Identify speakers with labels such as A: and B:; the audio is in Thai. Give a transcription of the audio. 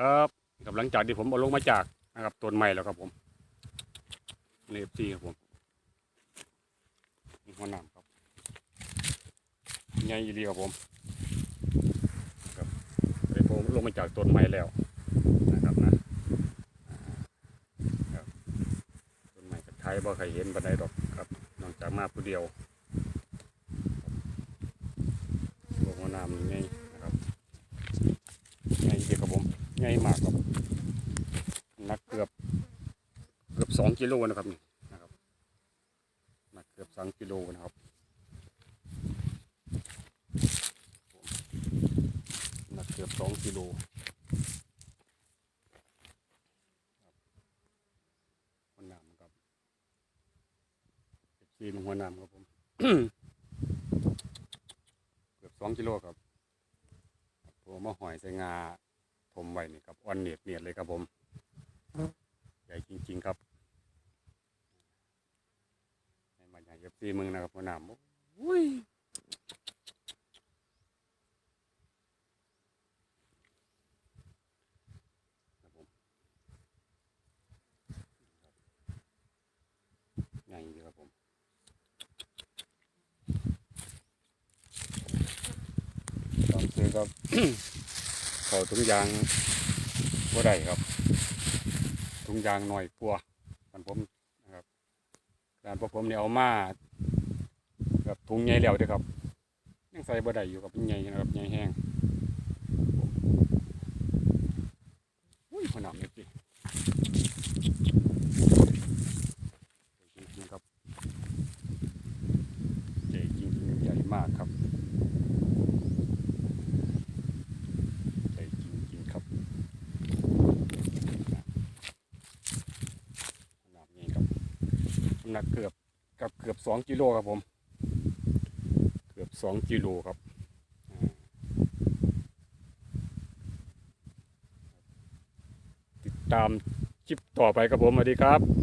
A: ครับกับหลังจากที่ผมเอาลงมาจากนะครับต้นไม้แล้วครับผมเนฟซีครับผมมีหัวหนามครับใหญ่ดีครับผมครับไปผมลงมาจากต้นไม้แล้วนะครับนะครับต้นไม้กับไทยบ่เคยเห็นบันไดดอกครับนอกจากมาผู้เดียวหัวหนามนี่ไงญ่ดีครับผม ให ญ่มากครับหนักเกือบเกือบสองกิโลนะครับนี่นะครับหนักเกือบสองกิโลนะครับหนักเกือบสองกิโลหัวหนามครับซีมันหัวหนามครับผมเกือบสองกิโลครับครับผมมาหอยใส่งา ผมไว้นี่ครับอ่อนเนียดเนียดเลยครับผม ใหญ่จริง ๆครับให้มาใหญ่กับซีมึงนะครับหัวหน้ำอุ้ยครับผมใหญ่ดีครับผมตอนซื้อครับ เขาถุงยางบ่ได้ครับถุงยางหน่อยกลัวกันผมนะครับการพวกผมเนี่ยเอามากับถุงใหญ่แล้วเด้อครับยังใส่บ่ได้อยู่กับมันใหญ่นะครับใหญ่แห้งอุ้ยขนาดนี้สิจริงๆครับใหญ่จริงๆใหญ่มากครับ ใช่จริงๆครับขนาดนี้ครับน้ำ หนักเกือบกับเกือบสองกิโลครับผม เกือบสองกิโลครับติดตามคลิปต่อไปครับผมสวัสดีครับ